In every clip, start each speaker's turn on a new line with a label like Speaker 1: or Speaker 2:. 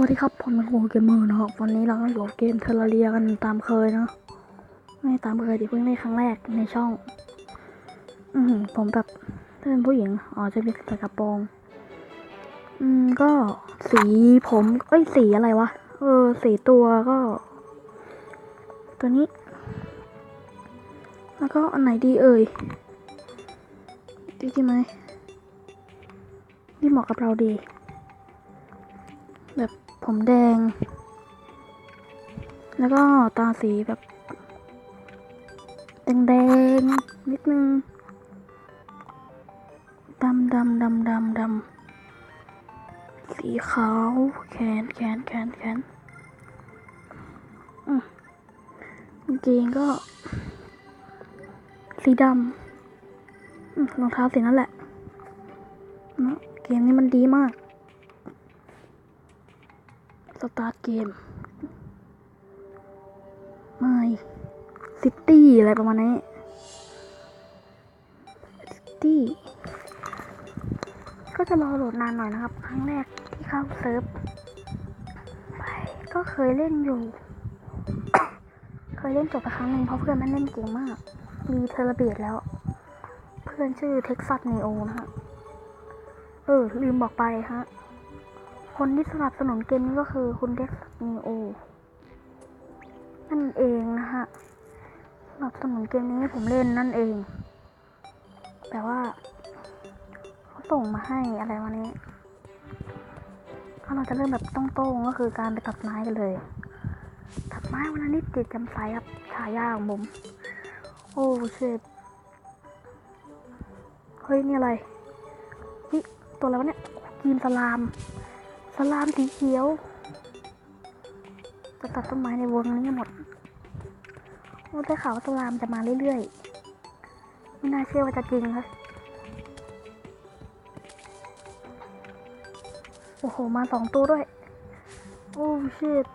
Speaker 1: วัสดีครับ ผมเป็นโฮเกมเมอร์นะครับวันนี้เราก็อยู่กับเกมเทอร์เรียกันตามเคยเนอะไม่ตามเคยดิเพิ่งเล่นครั้งแรกในช่อง อืมผมแบบถ้าเป็นผู้หญิงอ๋อจะมีใส่กระโปรงอืมก็สีผมเอ้ยสีอะไรวะเออ สีตัวก็ ตัวนี้ แล้วก็อันไหนดีเอ่ยดีจริงไหมนี่เหมาะกับเราดี ผมแดง แล้วก็ตาสีแบบแดงๆนิดนึงดำดำดำดำดำสีขาวแขนแขนแขนแขนอืมกางเกงก็ สีดำรองเท้าสีนั่นแหละเนอะเกมนี้มันดีมาก สตาร์เกมไม่ซิตี้อะไรประมาณนี้ซิตี้ก็จะรอโหลดนานหน่อยนะครับ ครั้งแรกที่เข้าเซิร์ฟไปก็เคยเล่นอยู่ เคยเล่นจบไปครั้งหนึ่งเพราะเพื่อนมันเล่นเก่งมาก มีเทเลเบียดแล้ว เพื่อนชื่อเท็กซัสเนโอนะฮะ เออ ลืมบอกไปฮะ คนที่สนับสนุนเกมนี้ก็คือคุณเด็กนีโอนั่นเองนะฮะสนับสนุนเกมนี้ให้ผมเล่นนั่นเอง แต่ว่าเขาส่งมาให้อะไรวันนี้ก็เราจะเริ่มแบบต้องโต้งๆก็คือการไปตัดไม้กันเลย ตัดไม้วันนั้นนี่จิตจำใสครับฉายาของผมโอ้เชิดเฮ้ย นี่อะไรนี่ตัวอะไรวะเนี่ยกีนสลาม สลามสีเขียว จะตัดต้นไม้ในวงนี้หมดโอ้ได้ข่าวว่าสลามจะมาเรื่อยๆ ไม่น่าเชื่อว่าจะจริงครับ โอ้โห มาสองตัวด้วย โอ้ชิต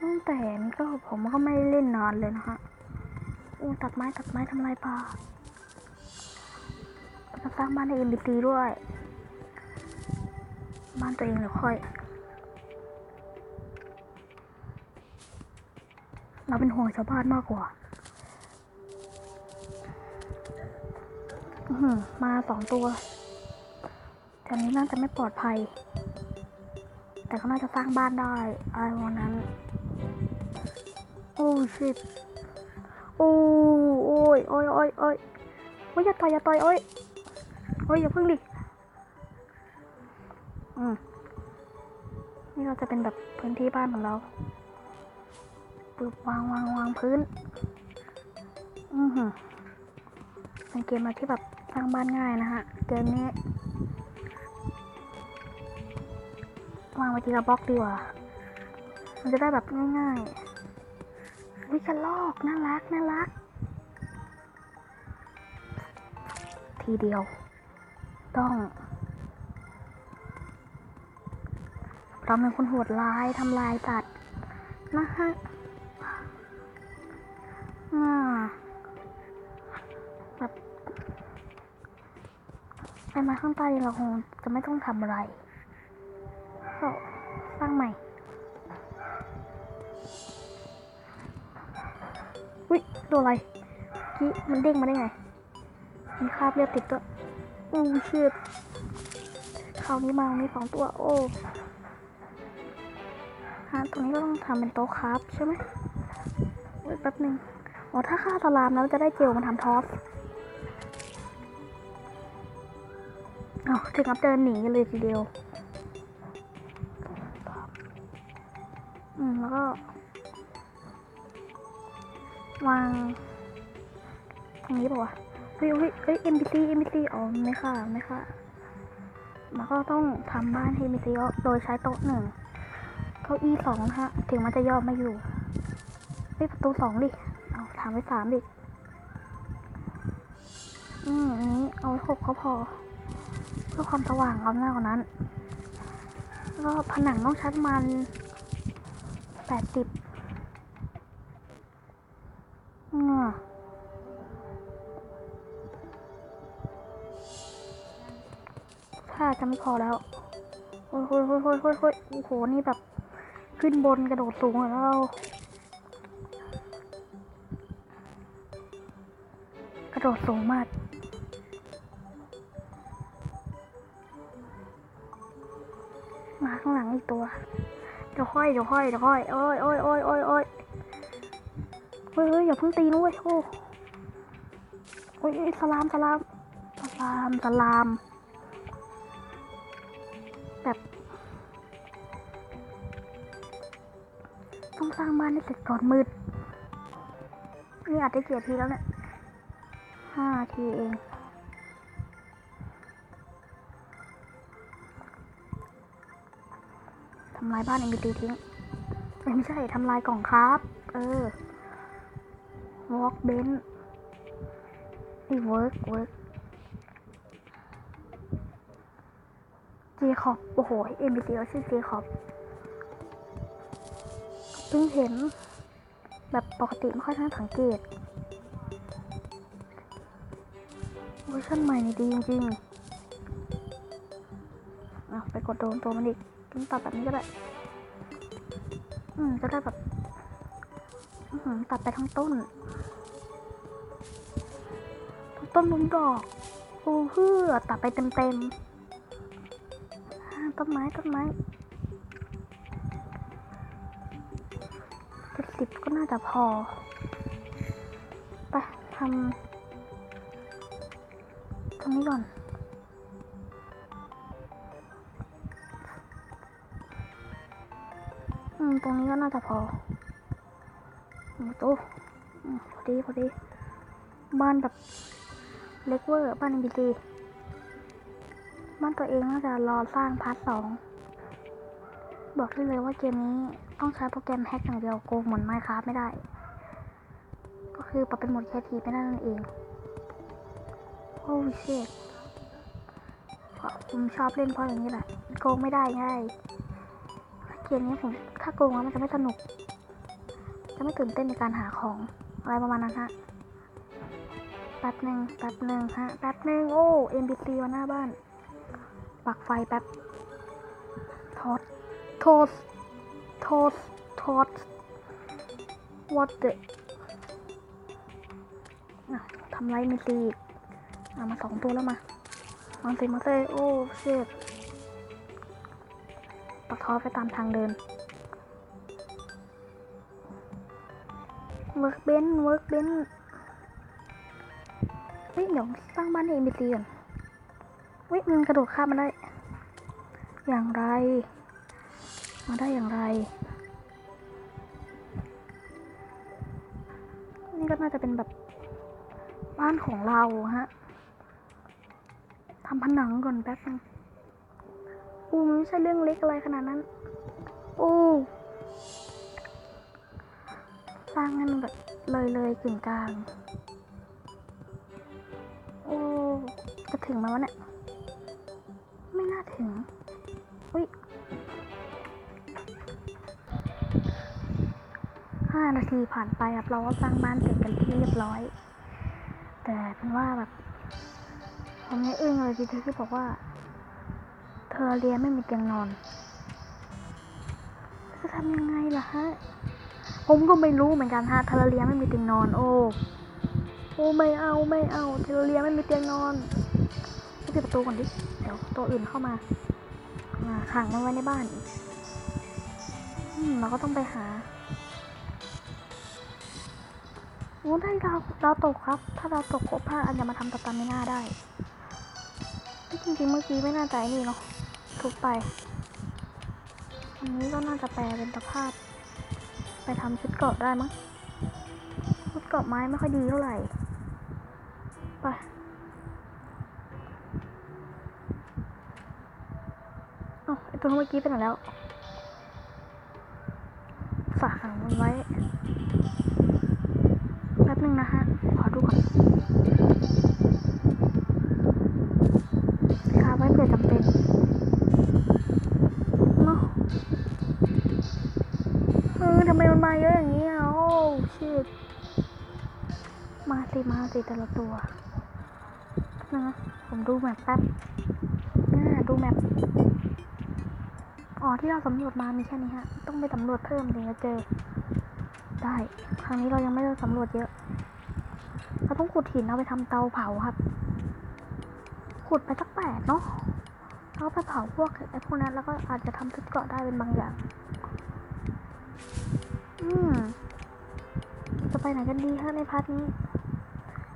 Speaker 1: ตั้งแต่นี้ก็ผมก็ไม่เล่นนานเลยนะฮะ โอ้ตัดไม้ตัดไม้ทำลายป่า จะสร้างบ้านใน NPC ด้วย บ้านตัวเองเดี๋ยวค่อย เราเป็นห่วงชาวบ้านมากกว่าอืมาสองตัวแถวนี้น่าจะไม่ปลอดภัย แต่ก็น่าจะสร้างบ้านได้อะไรประนั้น โอ้ชิตโอ้โอ้ยโอ้ยโอ้ยโอ้ยโอ้ยอย่าต่อยอย่าต่อยโอ้ย ฮ้ยอย่าเพิ่งดิ อืม นี่เราจะเป็นแบบพื้นที่บ้านของเราปึ๊บวางวางวางพื้น อือหือเป็นเกมอะไรที่แบบสร้างบ้านง่ายนะฮะ เกมนี้ วางไว้ทีละบล็อกดีกว่า มันจะได้แบบง่ายๆวิกระลอกน่ารักน่ารัก ทีเดียว ต้อง เราเป็นคนโหดร้ายทำลายสัตว์นะฮะอ่าแบบไปมาข้างใต้เราคงจะไม่ต้องทำอะไรก็สร้างใหม่ อุ้ยตัวอะไรกี้มันเด้งมาได้ไงมีคราบเลือดติดตัว อู้ชิดคราวนี้มามีสองตัว โอ้ฮะตรงนี้ก็ต้องทำเป็นโต๊ะคราฟใช่ไหมเว้ยแป๊บหนึ่งอ๋อถ้าฆ่าสลามแล้วจะได้เจลมาทำทอสอ๋อถึงกับเดินหนีกันเลยทีเดียว อืม แล้วก็ วาง ตรงนี้ป่าวะ เฮ้ยเฮ้ยเฮ้ย NPC NPC อ๋อไม่ค่ะไม่ค่ะมันก็ต้องทำบ้านให้ NPC ก็โดยใช้โต๊ะหนึ่งเก้าอี้สองฮะ ถึงมันจะย่อไม่อยู่เฮ้ยประตูสองดิ เอาถามไปสามดิ อืมอันนี้เอาหกก็พอ เพื่อความสว่างเอาหน้ากว่านั้น ก็ผนังต้องช้ประมาณแปดสิบ จะไม่พอแล้วโอ้ยโอ้ยโอ้ยโอ้ยโอ้ยโอ้ยโอ้โห นี่แบบ ขึ้นบนกระโดดสูงเลยแล้วเรากระโดดสูงมากมาข้างหลังอีกตัว เดี๋ยวค่อย เดี๋ยวค่อย เดี๋ยวค่อย โอ้ยโอ้ยโอ้ยโอ้ยโอ้ยเฮ้ยอย่าเพิ่งตีนะเว้ยโอ้ยเอ้ยสลามสลามสลามสลาม สร้างบ้านให้เสร็จก่อนมืด นี่อาจจะเกียทีแล้วเนี่ยห้าทีเองทำลายบ้านเอ็มบีตีทิ้งไม่ใช่ทำลายกล่องครับ เออวอล์กเบนนี่เวิร์กเวิร์กเจคอบโอ้โหเอ็มบีตีเราชื่อเจคอบ เพิ่งเห็น แบบปกติไม่ค่อยทันสังเกตเวอร์ชันใหม่นี่ดีจริงๆอะไปกดโดนตัวมันอีกต้องตัดแบบนี้ก็ได้ อืมจะได้แบบอื้อหือตัดไปทั้งต้น ทั้งต้นมุมดอกโอ้เพื่อตัดไปเต็มๆต้นไม้ต้นไม้ ก็น่าจะพอไปทำตรงนี้ก่อนอืมตรงนี้ก็น่าจะพอโอ้โตอืมพอดีพอดี บ้านแบบเล็กเวอร์ บ้านบีดีบ้านตัวเองน่าจะรอสร้างพาร์ทสอง บอกได้เลยว่าเกมนี้ ต้องใช้โปรแกรมแฮกอย่างเดียวโกงเหมือนไมค์ค a f t ไม่ได้ ก็คือปรับเป็นโหมดแคทีไม่ได้นั่นเองโอ้เชิผมชอบเล่นเพราะอย่างนี้แหละโกงไม่ได้ง่ายเกมนี้ผมถ้าโกงแล้วมันจะไม่สนุก จะไม่ตื่นเต้นในการหาของอะไรประมาณนั้นฮะแป๊บหนึ่งแป๊บหนึ่งฮะ แป๊บหนึ่งโอ้ NPC มาหน้าบ้าน ปักไฟแป๊บทอดโทส โทสทอด what the ทำไรไม่ตีอีกอะมาสองตัวแล้วมามาสิมาเซโอ้เชิดปักทอไปตามทางเดินเวิร์กเบนเวิร์กเบนเฮ้ยเดี๋ยวสร้างบ้านให้เอ็มบีซีก่อนเฮ้ยมันกระโดดข้ามมาได้ อย่างไร มาได้อย่างไร น่าจะเป็นแบบบ้านของเราฮะทำผนังก่อนแป๊บนึงอู้ไม่ใช่เรื่องเล็กอะไรขนาดนั้นอู้สร้างให้มันแบบเลยเลยกึ่งกลางโอ้จะถึงไหมวะเนี่ย ไม่น่าถึง 5 นาทีผ่านไปครับเราก็สร้างบ้านเสร็จกันที่เรียบร้อย แต่เป็นว่าแบบผมยังอึ้งเลยทีเธอที่บอกว่า เธอเรียนไม่มีเตียงนอนจะทำยังไงล่ะฮะ ผมก็ไม่รู้เหมือนกันฮะเทเลเรียไม่มีเตียงนอน โอ้ โอ้ไม่เอาไม่เอาเทเลเรียไม่มีเตียงนอนไปปิดประตูก่อนดิ เดี๋ยวตัวอื่นเข้ามา มาขังมันไว้ในบ้าน อืมเราก็ต้องไปหา โอ้ได้ดาวดาตกครับ ถ้าดาตกครบห้าอันจะมาทำตะตาไม่น่าได้ที่จริงๆเมื่อกี้ไม่น่าใจนี่เนาะทุบไป อันนี้ก็น่าจะแปลเป็นสภาพ ไปทำชุดเกราะได้มั้ง ชุดเกราะไม้ไม่ค่อยดีเท่าไหร่ ไปเออตัวเมื่อกี้ไปไหนแล้ว ฝากขังมันไว้ ทำไมมันมาเยอะอย่างนี้อะโอ้ชิตมาสิ มาสิแต่ละตัวนะผมดูแบบแป๊บน่าดูแมปอ๋อที่เราสำรวจมามีแค่นี้ฮะ ต้องไปสำรวจเพิ่มถึงจะเจอ ได้ครั้งนี้เรายังไม่ได้สำรวจเยอะ เราต้องขุดหินเอาไปทำเตาเผาครับ ขุดไปสักแปดเนาะแล้วก็ไปเผาพวกไอ้พวกนั้นแล้วก็อาจจะทำชุดเกราะได้เป็นบางอย่าง จะไปไหนกันดีฮะในพาร์ทนี้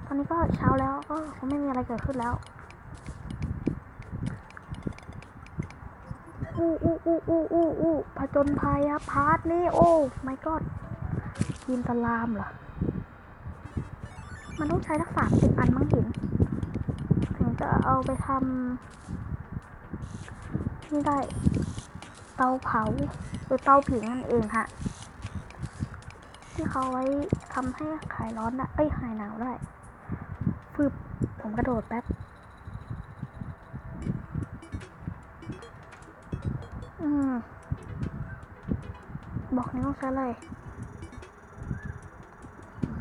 Speaker 1: ตอนนี้ก็เช้าแล้วก็คงไม่มีอะไรเกิดขึ้นแล้วอู้อู้อู้อู้อู้อู้ผจญภัยอะพาร์ทนี้ โอ้ไม่ก็ยินตะลามเหรอ มันต้องใช้ทักษะสิบอันมั้งหิน ถึงจะเอาไปทำนี่ได้ เตาเผาหรือเตาผิงนั่นเองฮะ ที่เขาไว้ทำให้ขายร้อนได้เอ้ยหายหนาวได้ฟืบผมกระโดดแป๊บอืมบอกนี้ต้องใช้อะไร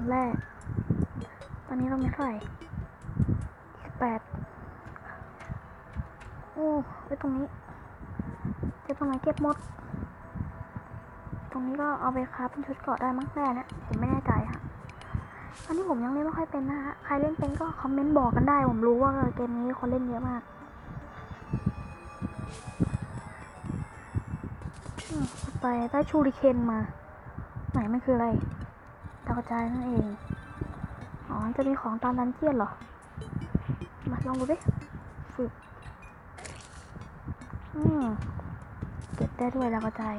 Speaker 1: แรก ตอนนี้เราไมีเท่าไหร่สิบแปดโอ้ไว้ตรงนี้เจะตรงไหนเก็บหมด ตรงนี้ก็เอาไปคราฟเป็นชุดเกาะได้มั้งแน่นะผมไม่แน่ใจค่ะอันนี้ผมยังเล่นไม่ค่อยเป็นนะฮะ ใครเล่นเป็นก็คอมเมนต์บอกกันได้ ผมรู้ว่าเกมนี้คนเล่นเยอะมากไปได้ชูริเคนมา ไหนมันคืออะไรดาวกระจายนั่นเอง อ๋อ จะมีของตามดันเจียนเหรอ มาลองดูดิฝึกอืมเก็บได้ด้วยดาวกระจาย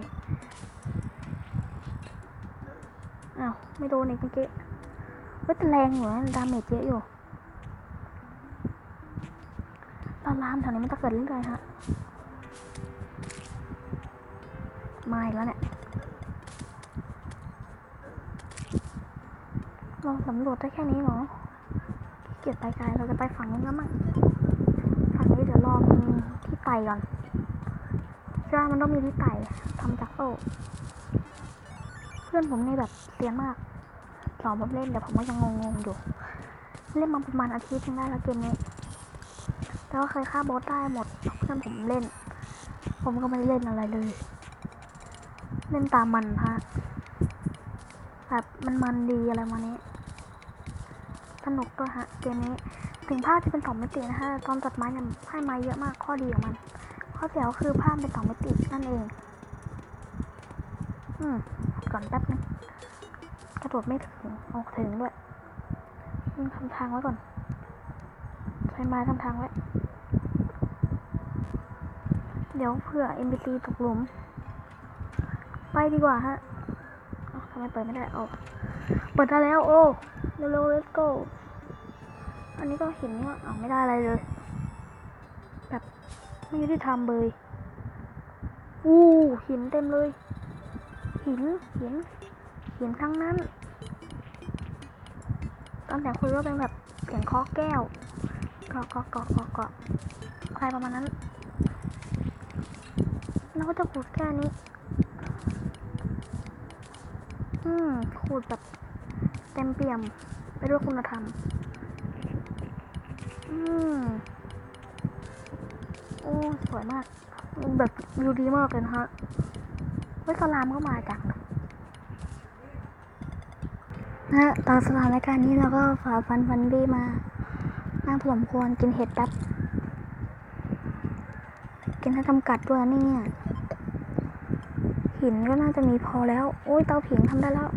Speaker 1: อ้าว ไม่โดนอีกเมื่อกี้เว้ยแต่แรงอยู่นะดาเมจเยอะอยู่ตอนลามแถวนี้มันจะเกิดเรื่องอะไรฮะมาอีกแล้วเนี่ยเราสำรวจได้แค่นี้เหรอเกียจไปไกลเราจะไปฝั่งนู้นแล้วมั้งฝั่งนี้เดี๋ยวรอมีที่ไต่ก่อนใช่มันต้องมีที่ไต่ทำจากโซ่เพื่อนผมนี่แบบ เซียนมากสอนผมเล่นแต่ผมก็ยังงงๆอยู่ เล่นมาประมาณอาทิตย์หนึงได้แล้วเกมนี้ แต่ว่าเคยฆ่าบอสได้หมดเพื่อนผมเล่น ผมก็ไม่ได้เล่นอะไรเลย เล่นตามมันฮะแบบมันมันดีอะไรมานี้ สนุกด้วยฮะเกมนี้ถึงภาพจะเป็นสองมิตินะฮะตอนตัดไม้เนี่ยให้ไม้เยอะมากข้อดีของมัน ข้อเสียก็คือภาพเป็นสองมิตินั่นเอง อืมก่อนแป๊บนึง โดดไม่ถึงออกถึงด้วยอืมทำทางไว้ก่อน ใช้ไม้ทำทางไว้ เดี๋ยวเผื่อ NPC ตกหลุม ไปดีกว่าฮะทำไมเปิดไม่ได้ออกเปิดได้แล้วโอ้เร็วๆ let's go อันนี้ก็เห็นว่าอ้าไม่ได้อะไรเลย แบบไม่ยุติธรรมเลยอู้หินเต็มเลย หินหินหินทั้งนั้น ตอนแต่คุยว่าเป็นแบบเสียงเคาะแก้วเกาะเกาะเกาะเกาะเกาะอะไรประมาณนั้นแล้วก็จะขูดแค่นี้ อืมขูดแบบเต็มเปี่ยมไปด้วยคุณธรรม อืมโอ้สวยมาก แบบวิวดีมากเลยนะฮะเว้ยสลามก็มาจากนะ ฮะตอนสถานการณ์นี้เราก็ฝ่าฟันฟันบี้มานั่งผลมควรกินเห็ดแป๊บ กินให้จำกัดด้วยเนี่ยหินก็น่าจะมีพอแล้ว โอ้ยเตาผิงทำได้แล้ว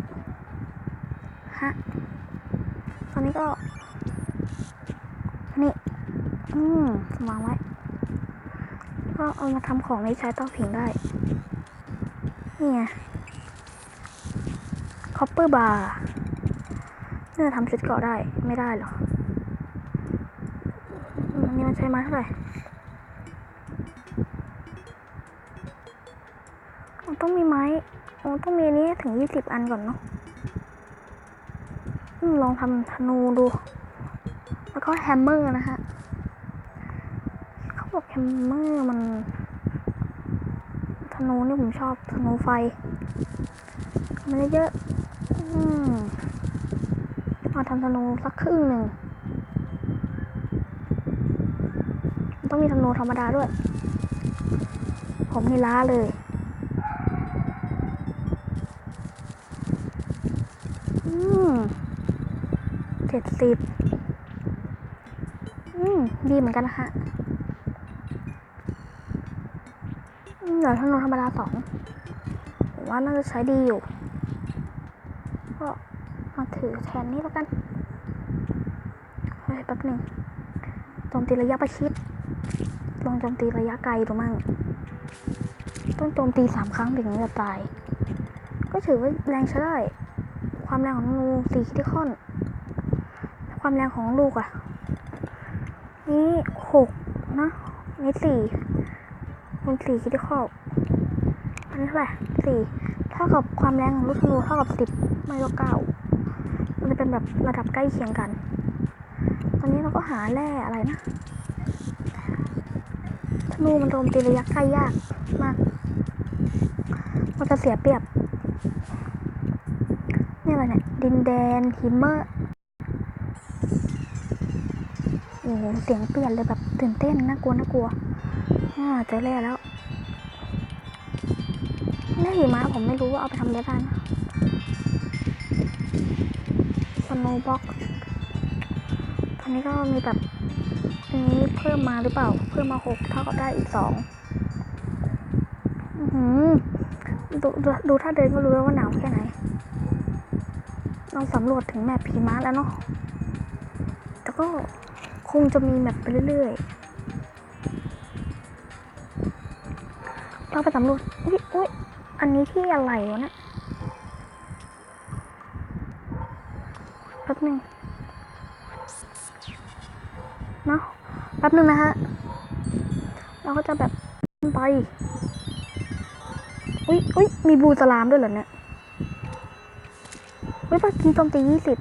Speaker 1: ฮะ ตอนนี้ก็ นี่ อืมวางไว้ ก็เอามาทำของในใช้เตาผิงได้ นี่ไงคอปเปอร์บาร์ น่าจะทำชุดเกาะได้ไม่ได้หรออืมนี่มันใช้ไม้เท่าไหร่มันต้องมีไม้มันต้องมีนี้ถึงยี่สิบอันก่อนเนาะลองทำธนูดู แล้วก็แฮมเมอร์นะฮะเขาบอกแฮมเมอร์มันธนูนี่ผมชอบธนูไฟ มันเยอะ อืม มาทำธนูสักครึ่งหนึ่ง ต้องมีธนูธรรมดาด้วย ผมนี่ล้าเลยอืมเจ็ดสิบอืม ดีเหมือนกันนะฮะอืมเดี๋ยวธนูธรรมดาสองผมว่าน่าจะใช้ดีอยู่ อแทนนี้แล้วกันเฮ้ยแป๊บหนึ่งโจมตีระยะประชิด ลองโจมตีระยะไกลดูมั่ง ต้องโจมตีสามครั้งถึงจะตาย ก็ถือว่าแรงใช้ได้ ความแรงของงูสี่คิติคอน ความแรงของลูกอะนี่หกนะนี่สี่คูณสี่คิติคอลอันนี้เท่าไหร่สี่เท่ากับความแรงของลูกธนูเท่ากับสิบไม่ก็เก้า มันจะเป็นแบบระดับใกล้เคียงกัน ตอนนี้เราก็หาแร่อะไรนะธนูมันโจมตีระยะใกล้ยากมาก มันจะเสียเปรียบ นี่อะไรเนี่ย ดินแดนฮิมเมอร์โอ้โหเสียงเปลี่ยนเลยแบบตื่นเต้นน่ากลัวน่ากลัวอ่าเจอแร่แล้วแร่หิมะผมไม่รู้ว่าเอาไปทำอะไรได้นะ โนบ็อกตอนนี้ก็มีแบบอันนี้เพิ่มมาหรือเปล่า เพิ่มมาหกเท่ากับได้อีกสองหือดูดูดูถ้าเดินก็รู้แล้วว่าหนาวแค่ไหน เราสำรวจถึงแมปพีมาแล้วเนาะแต่ก็คงจะมีแมปไปเรื่อยๆ เราไปสำรวจอุ้ยอุ้ยอันนี้ที่อะไรวะเนี่ยแป๊ บหนึงเนาะแป๊บหนึ่งนะฮะ เราก็จะแบบไป อุ้ยอุ้ยมีบูสลามด้วยเหรอเนี่ยเฮ้ยเมื่อกี้โจมตียี่สิบ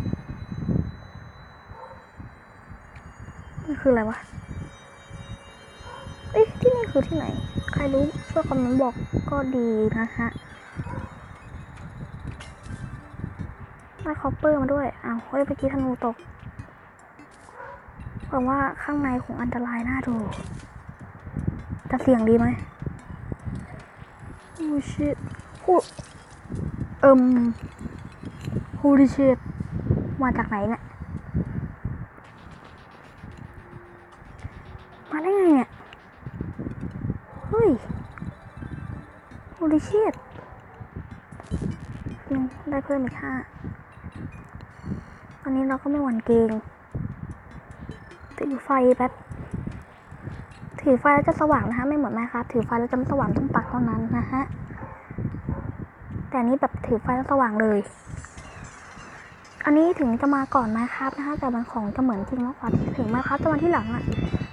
Speaker 1: นี่คืออะไรวะเอ้ยที่นี่คือที่ไหน ใครรู้ช่วยคอมเมนต์บอกก็ดีนะฮะ ได้คอปเปอร์มาด้วย อ้าวเฮ้ยเมื่อกี้ธนูตกหวังว่าข้างในของอันตรายน่าดูจะเสี่ยงดีไหมโอ้ชิพูดเอิมฮูลิเชตมาจากไหนเนี่ย มาได้ไงเนี่ย เฮ้ยฮูลิเชตได้เพิ่มอีกห้า อนนี้เราก็ไม่หวั่นเกรงถือไฟแป๊บ ถือไฟแล้วจะสว่างนะคะ ไม่เหมือนแม่ครับ ถือไฟแล้วจะไม่สว่างต้องปักเท่านั้นนะฮะ แต่นนี้แบบถือไฟแล้วสว่างเลย อันนี้ถึงจะมาก่อนไหมครับนะคะ แต่มันของจะเหมือนจริงมากกว่าถึงไหมครับจะมาที่หลังอะ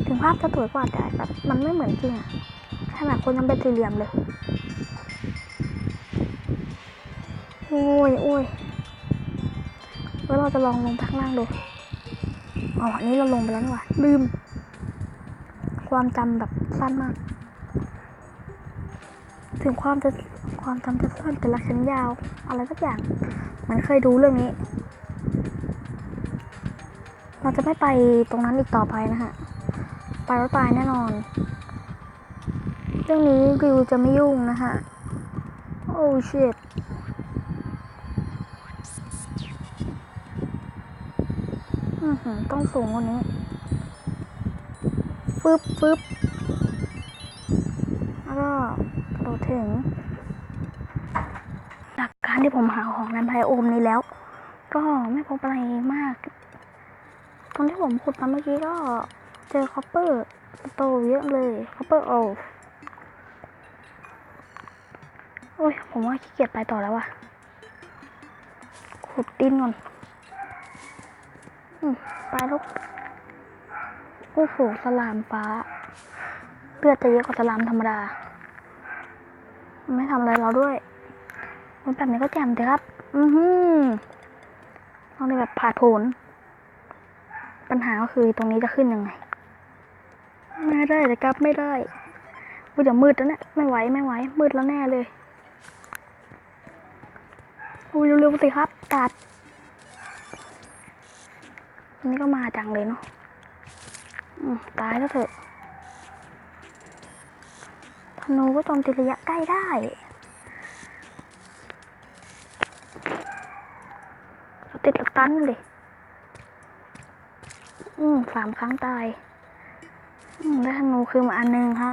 Speaker 1: ถึงภาพจะสวยกว่าแต่แบบมันไม่เหมือนจริงอะขนาดคนยังเป็นสี่เหลี่ยมเลย โอ้ยโอ้ย แล้วเราจะลองลงพักล่างดูอ๋ออันนี้เราลงไปแล้วนี่หว่าลืม ความจำแบบสั้นมาก ถึงความจะความจำจะสั้นแต่ละชั้นยาว อะไรสักอย่าง มันเคยดูเรื่องนี้ เราจะไม่ไปตรงนั้นอีกต่อไปนะฮะ ไปแล้วตายแน่นอน เรื่องนี้ริวจะไม่ยุ่งนะฮะ โอ้ชิต ต้องสูงกว่านี้ ฟึบฟึบแล้วก็กระโดดถึง จากการที่ผมหาของในไบโอมนี้แล้ว ก็ไม่พบอะไรมากตอนที่ผมขุดมาเมื่อกี้ก็เจอคอปเปอร์โตเยอะเลยคอปเปอร์โอโอ้ย ผมว่าขี้เกียจไปต่อแล้วอะขุดดินก่อน ไปลูกโอ้โหสลามฟ้าเลือดจะเยอะกว่าสลามธรรมดา ไม่ทำอะไรเราด้วยมันแบบนี้ก็แจ่มเลยครับ อือหือต้องได้แบบผ่าโผนปัญหาก็คือตรงนี้จะขึ้นยังไง ไม่ได้เลยครับไม่ได้กูจะมืดแล้วเนี่ยไม่ไหวไม่ไหวมืดแล้วแน่เลยอุ้ยเร็วๆสิครับตัด นนี้ก็มาจังเลยเนาะอืมตายแล้วเถอะธนูก็โจมตีระยะใกล้ได้ติดสตันเลยอืมสามครั้งตาย อืมได้ธนูคือมาอันหนึงฮะ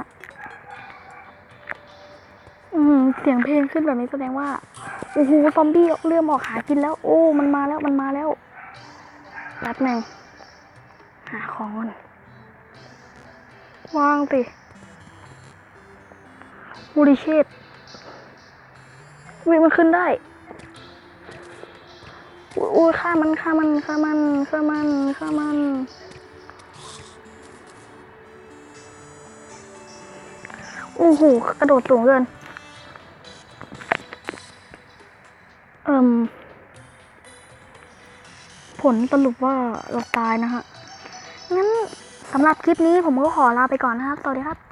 Speaker 1: อืม เสียงเพลงขึ้นแบบนี้แสดงว่า โอ้โห ซอมบี้เริ่มออกหากินแล้ว โอ้ มันมาแล้ว มันมาแล้ว แป๊บหนึ่งหาของก่อนวางสิมูริเชตวิมันขึ้นได้อุ้ยอุ้ยฆ่ามันฆ่ามันฆ่ามันฆ่ามันฆ่ามันโอ้โหกระโดดสูงเกินเอิ่ม ผลสรุปว่าเราตายนะฮะงั้นสำหรับคลิปนี้ผมก็ขอลาไปก่อนนะครับ สวัสดีครับ